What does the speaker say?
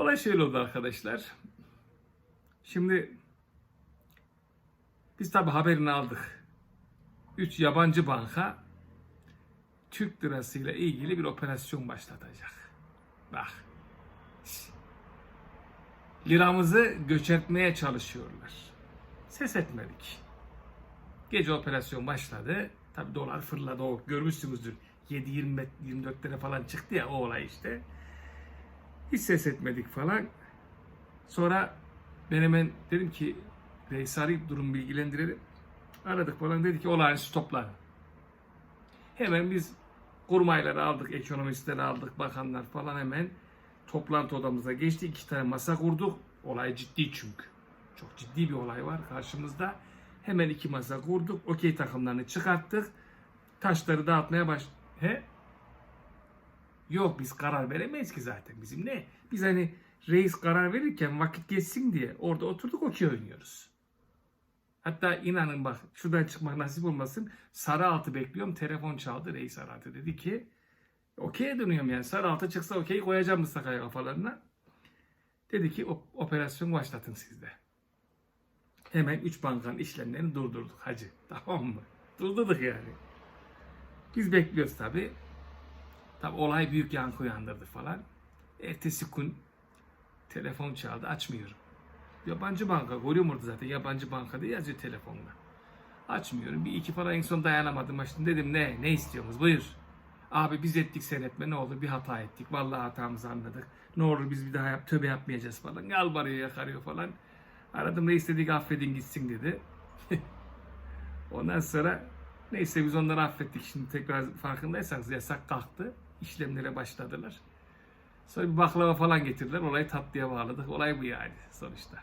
Olay şöyle oldu arkadaşlar. Şimdi biz tabi haberini aldık. Üç yabancı banka Türk lirasıyla ilgili bir operasyon başlatacak. Bak. Liramızı göçertmeye çalışıyorlar. Ses etmedik. Gece operasyon başladı. Tabi dolar fırladı o görmüşsünüzdür. 7-24 lira falan çıktı ya o olay işte. Hiç ses etmedik falan. Sonra ben hemen dedim ki reis arayıp durum bilgilendirelim. Aradık falan dedi ki olağanüstü toplanın. Hemen biz kurmayları aldık, ekonomistleri aldık, bakanlar falan hemen toplantı odamıza geçti. İki tane masa kurduk. Olay ciddi çünkü. Çok ciddi bir olay var karşımızda. Hemen iki masa kurduk. Okey takımlarını çıkarttık. Taşları dağıtmaya baş... He? Yok biz karar veremeyiz ki zaten. Bizim ne? Biz hani reis karar verirken vakit geçsin diye orada oturduk okey oynuyoruz. Hatta inanın bak şuradan çıkmak nasip olmasın. Sarı altı bekliyorum. Telefon çaldı. Reis aradı. Dedi ki okey'e dönüyorum yani. Sarı altı çıksa okey koyacağım Mustafa'ya kafalarına. Dedi ki "O- operasyon başlatın sizde. Hemen üç bankanın işlemlerini durdurduk hacı. Tamam mı? Durdurduk yani. Biz bekliyoruz tabi. Tabi olay büyük yankı uyandırdı falan. Ertesi gün telefon çaldı açmıyorum. Yabancı banka görüyorum orada zaten yabancı banka diye yazıyor telefonda. Açmıyorum. Bir iki para en son dayanamadım açtım. Dedim ne? Ne istiyorsunuz? Buyur. Abi biz ettik sen etme ne olur bir hata ettik. Vallahi hatamızı anladık. Ne olur biz bir daha yap, tövbe yapmayacağız falan. Yalvarıyor yakarıyor falan. Aradım reis dedik affedin gitsin dedi. Ondan sonra neyse biz onları affettik. Şimdi tekrar farkındaysanız yasak kalktı. İşlemlere başladılar. Sonra bir baklava falan getirdiler. Olayı tatlıya bağladık. Olay bu yani sonuçta.